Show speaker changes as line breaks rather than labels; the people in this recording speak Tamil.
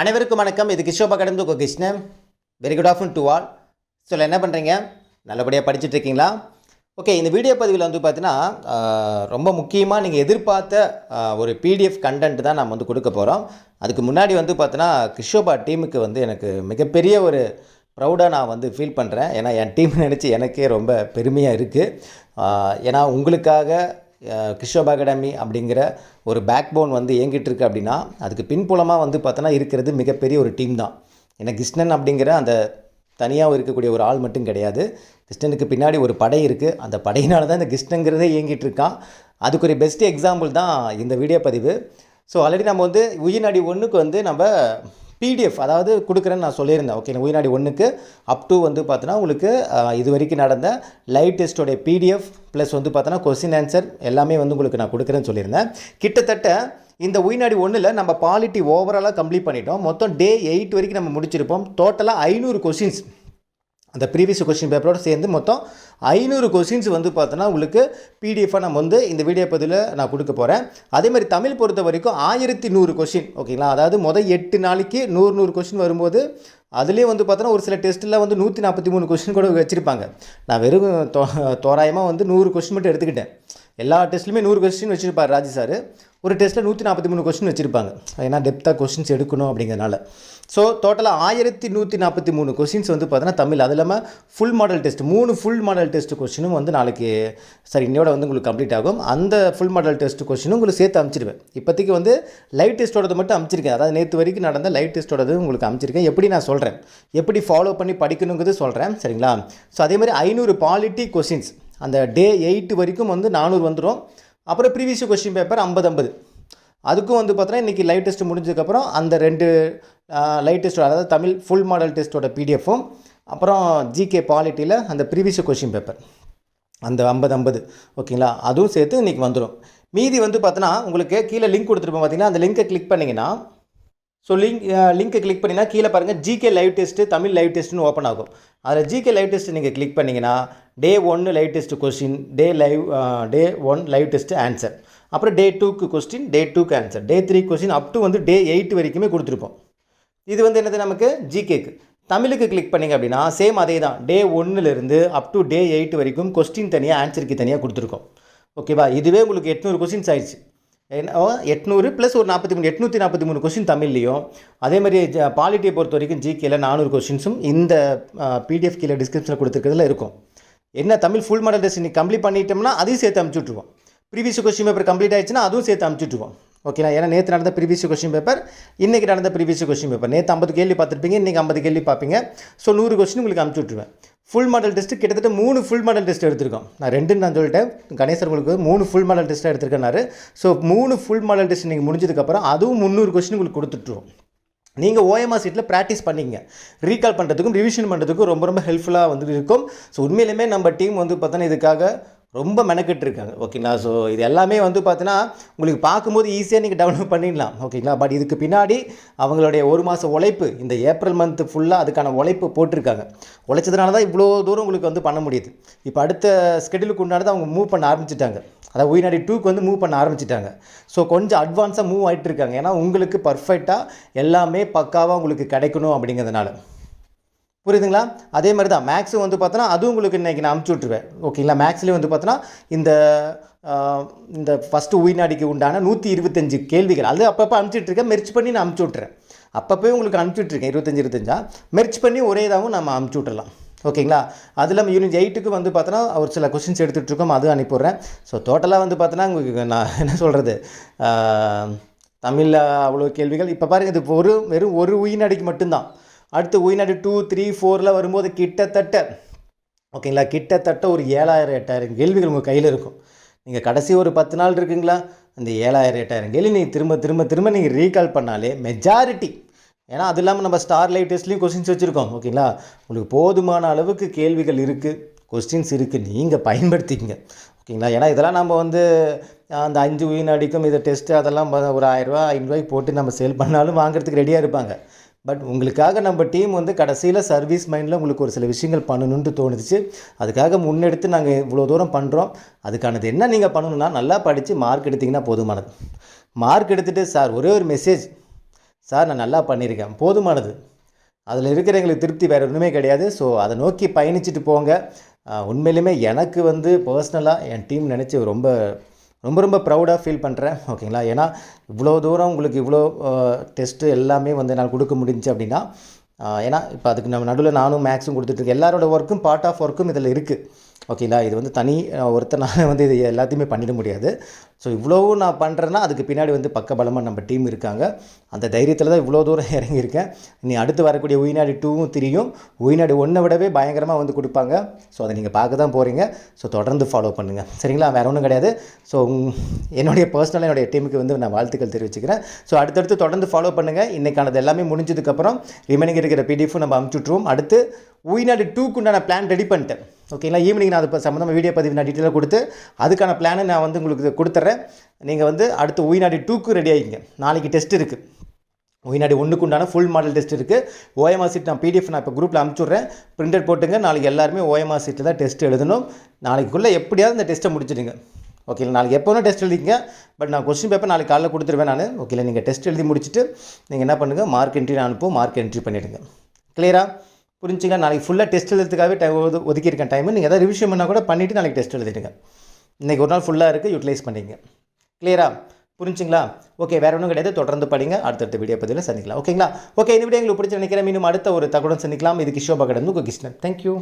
அனைவருக்கும் வணக்கம். இது கிஷோபா கடந்து உங்கள் Krishnan. Very good afternoon to all so என்ன பண்ணுறீங்க நல்லபடியாக படிச்சுட்டு இருக்கீங்களா? ஓகே இந்த வீடியோ பதிவில் வந்து பார்த்தீங்கன்னா ரொம்ப முக்கியமாக நீங்கள் எதிர்பார்த்த ஒரு பிடிஎஃப் கண்டென்ட் தான் நம்ம வந்து கொடுக்க போகிறோம் அதுக்கு முன்னாடி வந்து பார்த்தீங்கன்னா கிஷோபா டீமுக்கு வந்து எனக்கு மிகப்பெரிய ஒரு ப்ரௌடாக நான் வந்து ஃபீல் பண்ணுறேன் ஏன்னா என் டீம் நினச்சி எனக்கே ரொம்ப பெருமையாக இருக்குது ஏன்னா உங்களுக்காக கிஷோப் அகாடமி அப்படிங்கிற ஒரு பேக் போன் வந்து இயங்கிட்டு இருக்கு அப்படின்னா அதுக்கு பின்புலமாக வந்து பார்த்தோன்னா இருக்கிறது மிகப்பெரிய ஒரு டீம் தான். ஏன்னா கிருஷ்ணன் அப்படிங்கிற அந்த தனியாக இருக்கக்கூடிய ஒரு ஆள் மட்டும் கிடையாது. கிருஷ்ணனுக்கு பின்னாடி ஒரு படை இருக்குது அந்த படையினால தான் இந்த கிருஷ்ணங்கிறதே இயங்கிட்டு இருக்கான். அதுக்கு ஒரு பெஸ்ட் எக்ஸாம்பிள் தான் இந்த வீடியோ பதிவு. ஸோ ஆல்ரெடி நம்ம வந்து உயிர்நாடி ஒன்றுக்கு வந்து நம்ம பிடிஎஃப் அதாவது கொடுக்குறேன்னு நான் சொல்லியிருந்தேன். ஓகே உயிர்நாடி ஒன்றுக்கு அப் டு வந்து பார்த்தோன்னா உங்களுக்கு இது வரைக்கும் நடந்த லைவ் டெஸ்ட்டோடைய பிடிஎஃப் ப்ளஸ் வந்து பார்த்தோன்னா கொஸ்டின் ஆன்சர் எல்லாமே வந்து உங்களுக்கு நான் கொடுக்குறேன்னு சொல்லியிருந்தேன். கிட்டத்தட்ட இந்த உயிர்நாடி ஒன்றில் நம்ம பாலிட்டி ஓவராலாக கம்ப்ளீட் பண்ணிட்டோம். மொத்தம் டே எயிட் வரைக்கும் நம்ம முடிச்சிருப்போம். டோட்டலாக ஐநூறு கொஷின்ஸ் அந்த ப்ரீவியஸ் கொஸ்டின் பேப்பரோடு சேர்ந்து மொத்தம் ஐநூறு கொஸ்டின்ஸ் வந்து பார்த்தோன்னா உங்களுக்கு பிடிஎஃபாக நம்ம வந்து இந்த வீடியோ பதிவில் நான் கொடுக்க போகிறேன் அதே மாதிரி தமிழ் பொறுத்த வரைக்கும் ஆயிரத்தி நூறு கொஸ்டின் ஓகேங்களா அதாவது மொதல் எட்டு நாளைக்கு நூறு நூறு கொஸ்டின் வரும்போது அதுலேயே வந்து பார்த்தோன்னா ஒரு சில டெஸ்ட்டில் வந்து நூற்றி நாற்பத்தி மூணு கொஸ்டின் கூட வச்சுருப்பாங்க. நான் வெறும் தோ தோராயமாக வந்து நூறு கொஸ்டின் மட்டும் எடுத்துக்கிட்டேன். எல்லா டெஸ்ட்லையுமே நூறு கொஸ்டின் வச்சுருப்பார் ராஜி சார் ஒரு டெஸ்ட்டில் நூற்றி நாற்பத்தி மூணு கொஸ்டின் வச்சுருப்பாங்க. ஏன்னா டெப்த்தாக கொஸ்டின்ஸ் எடுக்கணும் அப்படிங்கிறனால ஸோ டோட்டலாக ஆயிரத்தி நூற்றி நாற்பத்தி மூணு கொஸ்டின்ஸ் வந்து பார்த்தீங்கன்னா தமிழ். அது இல்லாமல் ஃபுல் மாடல் டெஸ்ட் மூணு ஃபுல் மாடல் டெஸ்ட் கொஸ்டினும் வந்து நாளைக்கு சரி இன்னையோட வந்து உங்களுக்கு கம்ப்ளீட் ஆகும். அந்த ஃபுல் மாடல் டெஸ்ட் கொஸ்டினும் உங்களுக்கு சேர்த்து அமைச்சிருவேன் இப்போதைக்கு வந்து லைவ் டெஸ்ட்டோடது மட்டும் அனுப்பிச்சிருக்கேன். அதாவது நேற்று வரைக்கும் நடந்த லைவ் டெஸ்ட்டோடது உங்களுக்கு அனுப்பிச்சிருக்கேன். எப்படி நான் சொல்கிறேன் எப்படி ஃபாலோ பண்ணி படிக்கணுங்கிறது சொல்கிறேன் சரிங்களா? ஸோ அதே மாதிரி ஐநூறு பாலிட்டி கொஸ்டின்ஸ் அந்த டே எயிட் வரைக்கும் வந்து நானூறு வந்துடும் அப்புறம் ப்ரீவியஸ் கொஸ்டின் பேப்பர் ஐம்பது ஐம்பது. அதுக்கும் வந்து பார்த்தோன்னா இன்றைக்கி லைவ் டெஸ்ட் முடிஞ்சதுக்கப்புறம் அந்த ரெண்டு லைவ் டெஸ்ட்டோட அதாவது தமிழ் ஃபுல் மாடல் டெஸ்ட்டோட பிடிஎஃப்பும் அப்புறம் ஜிகே பாலிட்டியில் அந்த ப்ரீவியஸ் கொஷின் பேப்பர் அந்த ஐம்பது ஐம்பது. ஓகேங்களா? அதுவும் சேர்த்து இன்றைக்கி வந்துடும் மீதி வந்து பார்த்தோன்னா உங்களுக்கு கீழே லிங்க் கொடுத்துருப்போம் பார்த்தீங்கன்னா அந்த லிங்க்கை கிளிக் பண்ணிங்கன்னா ஸோ லிங்க் லிங்க்கை கிளிக் பண்ணிங்கன்னா கீழே பாருங்கள் GK live test Tamil live டெஸ்ட்னு open ஆகும். அதில் ஜிகே லைவ் டெஸ்ட் நீங்கள் கிளிக் பண்ணிங்கன்னா டே ஒன்று live test question day live day one live test answer அப்புறம் டே டூக்கு கொஸ்டின் டே டூக்கு answer day three question up to வந்து டே எயிட் வரைக்குமே கொடுத்துருப்போம். இது வந்து என்னது நமக்கு? ஜிகேக்கு தமிழுக்கு கிளிக் பண்ணிங்க அப்படின்னா சேம் அதே தான் டே ஒன்றுலேருந்து அப் டு டே எயிட் வரைக்கும் கொஸ்டின் தனியாக ஆன்சருக்கு தனியாக கொடுத்துருக்கோம். ஓகேவா இதுவே உங்களுக்கு எட்நூறு கொஸ்டின்ஸ் ஆயிடுச்சு. எட்நூறு ப்ளஸ் ஒரு நாற்பத்தி மூணு எட்நூற்றி நாற்பத்தி மூணு கொஸ்டின் தமிழ்லையும் அதே மாதிரி பாலிட்டியை பொறுத்த வரைக்கும் ஜிகேல நானூறு கொஸ்டின்ஸும் இந்த பிடிஎஃப் கீழே டிஸ்கிரிப்ஷனில் கொடுத்துருக்கிறதுல இருக்கும். என்ன தமிழ் ஃபுல் மாடல் டெஸ்ட் நீ கம்ப்ளீட் பண்ணிட்டோம்னா அதையும் சேர்த்து அமுச்சுட்ருவோம் ப்ரீவியஸ் கொஸ்டின் பேப்பர் கம்ப்ளீட் ஆயிடுச்சுன்னா அதுவும் சேர்த்து அமுச்சுட்ருவோம் ஓகேங்களா ஏன்னா நேற்று நடந்த ப்ரீவியஸ் கொஸ்டின் பேப்பர் இன்றைக்கி நடந்த ப்ரீவியஸ் கொஸ்டின் பேப்பர் நேற்று ஐம்பது கேள்வி பார்த்துருப்பீங்க இன்றைக்கி ஐம்பது கேள்வி பார்ப்பீங்க. ஸோ நூறு கொஸ்டின் உங்களுக்கு அமுச்சு விட்ருவேன் ஃபுல் மாடல் டெஸ்ட்டு கிட்டத்தட்ட மூணு ஃபுல் மாடல் டெஸ்ட் எடுத்திருக்கோம். நான் ரெண்டுன்னு நான் சொல்லிட்டேன். கணேசர் உங்களுக்கு மூணு ஃபுல் மாடல் டெஸ்ட்டாக எடுத்திருக்கேனாரு ஸோ மூணு ஃபுல் மாடல் டெஸ்ட் நீங்கள் முடிஞ்சதுக்கப்புறம் அதுவும் முந்நூறு கொஸ்டின் உங்களுக்கு கொடுத்துட்ருவோம் நீங்கள் ஓஎம்ஆர் சீட்டில் ப்ராக்டிஸ் பண்ணிங்க ரீகால் பண்ணுறதுக்கும் ரிவிஷன் பண்ணுறதுக்கும் ரொம்ப ரொம்ப ஹெல்ப்ஃபுல்லாக வந்து இருக்கும். ஸோ உண்மையிலுமே நம்ம டீம் வந்து பார்த்தோன்னா இதுக்காக ரொம்ப மெனக்கெட்டு இருக்காங்க ஓகேங்களா? ஸோ இது எல்லாமே வந்து பார்த்தீங்கன்னா உங்களுக்கு பார்க்கும்போது ஈஸியாக நீங்கள் டெவலப் பண்ணிடலாம். ஓகேங்களா? பட் இதுக்கு பின்னாடி அவங்களுடைய ஒரு மாத உழைப்பு இந்த ஏப்ரல் மந்த் ஃபுல்லாக அதுக்கான உழைப்பு போட்டிருக்காங்க. உழைச்சதுனால தான் இவ்வளோ தூரம் உங்களுக்கு வந்து பண்ண முடியுது. இப்போ அடுத்த ஸ்கெடியூலுக்கு உண்டானது அவங்க மூவ் பண்ண ஆரம்பிச்சிட்டாங்க. அதாவது உயிர்நாடி டூக்கு வந்து மூவ் பண்ண ஆரம்பிச்சிட்டாங்க. ஸோ கொஞ்சம் அட்வான்ஸாக மூவ் ஆகிட்டு இருக்காங்க ஏன்னா உங்களுக்கு பர்ஃபெக்டாக எல்லாமே பக்காவாக உங்களுக்கு கிடைக்கணும் அப்படிங்கிறதுனால. புரியுதுங்களா? அதே மாதிரி தான் மேக்ஸும் வந்து பார்த்தோன்னா அதுவும் உங்களுக்கு இன்றைக்கி நான் அமுச்சு விட்ருவேன் ஓகேங்களா மேக்ஸ்லேயும் வந்து பார்த்தோன்னா இந்த இந்த ஃபஸ்ட்டு உயிர்நாடிக்கு உண்டான நூற்றி இருபத்தஞ்சு கேள்விகள். அது அப்பப்போ அனுப்பிச்சிட்ருக்கேன் மெர்ச் பண்ணி நான் அமுச்சு விட்றேன் அப்பப்போ உங்களுக்கு அனுப்பிச்சுட்ருக்கேன் இருபத்தஞ்சி இருபத்தஞ்சா? மெர்ச் பண்ணி ஒரே இதாகவும் நம்ம அமுச்சு விட்றலாம் ஓகேங்களா அது இல்லாமல் யூனிட் எயிட்டுக்கு வந்து பார்த்தோன்னா ஒரு சில கொஸ்டின்ஸ் எடுத்துகிட்டு இருக்கோம். அதுவும் அனுப்பிடுறேன் ஸோ டோட்டலாக வந்து பார்த்தோன்னா உங்களுக்கு நான் என்ன சொல்கிறது தமிழில் அவ்வளோ கேள்விகள். இப்போ பாருங்கள் இது ஒரு வெறும் ஒரு உயிர்நாடிக்கு மட்டும்தான். அடுத்து உயிர்நாடு டூ த்ரீ ஃபோரில் வரும்போது கிட்டத்தட்ட ஓகேங்களா? கிட்டத்தட்ட ஒரு ஏழாயிரம் எட்டாயிரம் கேள்விகள் உங்கள் கையில் இருக்கும். நீங்கள் கடைசி ஒரு பத்து நாள் இருக்குங்களா? அந்த ஏழாயிரம் எட்டாயிரம் கேள்வி நீங்கள் திரும்ப திரும்ப திரும்ப நீங்கள் ரீகால் பண்ணாலே மெஜாரிட்டி ஏன்னா அது இல்லாமல் நம்ம ஸ்டார் லைட் டெஸ்ட்லேயும் கொஸ்டின்ஸ் வச்சுருக்கோம் ஓகேங்களா? உங்களுக்கு போதுமான அளவுக்கு கேள்விகள் இருக்குது கொஸ்டின்ஸ் இருக்குது நீங்கள் பயன்படுத்திக்கங்க ஓகேங்களா? ஏன்னா இதெல்லாம் நம்ம வந்து அந்த அஞ்சு உயிர்நாடிக்கும் இதை டெஸ்ட்டு அதெல்லாம் ஒரு ஆயிரரூவா ஐநூறுரூவாய்க்கு போட்டு நம்ம சேல் பண்ணாலும் வாங்குறதுக்கு ரெடியாக இருப்பாங்க. பட் உங்களுக்காக நம்ம டீம் வந்து கடைசியில் சர்வீஸ் மைண்டில் உங்களுக்கு ஒரு சில விஷயங்கள் பண்ணணுன்ட்டு தோணுச்சு. அதுக்காக முன்னெடுத்து நாங்கள் இவ்வளோ தூரம் பண்ணுறோம் அதுக்கானது என்ன நீங்கள் பண்ணணும்னா நல்லா படித்து மார்க் எடுத்திங்கன்னா போதுமானது. மார்க் எடுத்துகிட்டு சார் ஒரே ஒரு மெசேஜ் சார் நான் நல்லா பண்ணியிருக்கேன். போதுமானது. அதில் இருக்கிறவங்களுக்கு திருப்தி வேறு ஒன்றுமே கிடையாது. ஸோ அதை நோக்கி பயணிச்சுட்டு போங்க. உண்மையிலுமே எனக்கு வந்து பர்சனலாக என் டீம் நினச்சி ரொம்ப ரொம்ப ரொம்ப ப்ரௌடாக ஃபீல் பண்ணுறேன் ஓகேங்களா ஏன்னா இவ்வளோ தூரம் உங்களுக்கு இவ்வளோ டெஸ்ட்டு எல்லாமே வந்து என்னால் கொடுக்க முடிஞ்சு அப்படின்னா ஏன்னா இப்போ அதுக்கு நம்ம நடுவில் நானும் மேக்ஸும் கொடுத்துட்ருக்கேன் எல்லாரோட ஒர்க்கும் பார்ட் ஆஃப் ஒர்க்கும் இதில் இருக்குது ஓகேங்களா? இது வந்து தனி ஒருத்தனால் வந்து இது எல்லாத்தையுமே பண்ணிட முடியாது. ஸோ இவ்வளவும் நான் பண்ணுறேன்னா அதுக்கு பின்னாடி வந்து பக்கபலமாக நம்ம டீம் இருக்காங்க. அந்த தைரியத்தில் தான் இவ்வளோ தூரம் இறங்கியிருக்கேன் நீ அடுத்து வரக்கூடிய உயிநாடு டூவும் திரியும். உயிநாடு ஒன்றை விடவே பயங்கரமாக வந்து கொடுப்பாங்க. ஸோ அதை நீங்கள் பார்க்க தான் போகிறீங்க ஸோ தொடர்ந்து ஃபாலோ பண்ணுங்கள் சரிங்களா? வேறு ஒன்றும் கிடையாது. ஸோ என்னுடைய பர்சனலாக என்னுடைய டீமுக்கு வந்து நான் வாழ்த்துக்கள் தெரிவிச்சுக்கிறேன். ஸோ அடுத்தடுத்து தொடர்ந்து ஃபாலோ பண்ணுங்கள் இன்றைக்கானது எல்லாமே முடிஞ்சதுக்கப்புறம் ரிமைனிங் இருக்கிற பிடிஎஃப் நம்ம அமுச்சுட்ருவோம் அடுத்து உயிநாடு டூக்குண்டான பிளான் ரெடி பண்ணிட்டேன். ஓகேங்களா ஈவினிங் நான் அது சம்மந்தமாக வீடியோ பதிவு நான் டீட்டெயிலாக கொடுத்து அதுக்கான பிளானை நான் வந்து உங்களுக்கு கொடுத்துட்றேன் நீங்கள் வந்து அடுத்து உயிநாடி டூக்கு ரெடி ஆகிங்க நாளைக்கு டெஸ்ட் இருக்குது ஒய்நாடி ஒன்றுக்கு உண்டான ஃபுல் மாடல் டெஸ்ட் இருக்குது ஓஎம்ஆர் சீட் நான் பிடிஎஃப் நான் இப்போ குரூப்பில் அனுப்பிச்சுட்றேன் பிரிண்டட் போட்டுங்க. நாளைக்கு எல்லாருமே ஓஎம்ஆர் சீட்டில் தான் டெஸ்ட் எழுதணும். நாளைக்குள்ளே எப்படியாவது இந்த டெஸ்ட்டை முடிச்சிடுங்க. ஓகேங்களா நாளைக்கு எப்போ வேணால் டெஸ்ட் எழுதிங்க பட் நான் கொஸ்டின் பேப்பர் நாளைக்கு காலைல கொடுத்துருவேன் நான். ஓகேங்களா நீங்கள் டெஸ்ட் எழுதி முடிச்சுட்டு நீங்கள் என்ன பண்ணுங்கள் மார்க் என்ட்ரி நான் அனுப்பும் மார்க் என்ட்ரி பண்ணிவிடுங்க கிளியரா புரிஞ்சுங்க. நாளைக்கு ஃபுல்லாக டெஸ்ட் எழுதுறதுக்காகவே டைம் ஒது ஒதுக்கியிருக்கேன் டைமு நீங்கள் எதாவது ரிவிஷன் பண்ணால் கூட பண்ணிவிட்டு நாளைக்கு டெஸ்ட் எழுதிடுங்க. இன்றைக்கி ஒரு நாள் ஃபுல்லாக இருக்குது யூட்டிலைஸ் பண்ணிங்க கிளியரா புரிஞ்சுங்களா? ஓகே வேறு ஒன்றும் கிடையாது. தொடர்ந்து படிங்க. அடுத்தடுத்த வீடியோ பதிவில் சந்திக்கலாம். ஓகேங்களா ஓகே இந்த வீடியோ எங்களுக்கு பிடிச்சி நினைக்கிறேன். மீண்டும் அடுத்த ஒரு தகவலும் சந்திக்கலாம். இது கிஷோபா கடந்து உங்கள் கிருஷ்ணன். தேங்க்யூ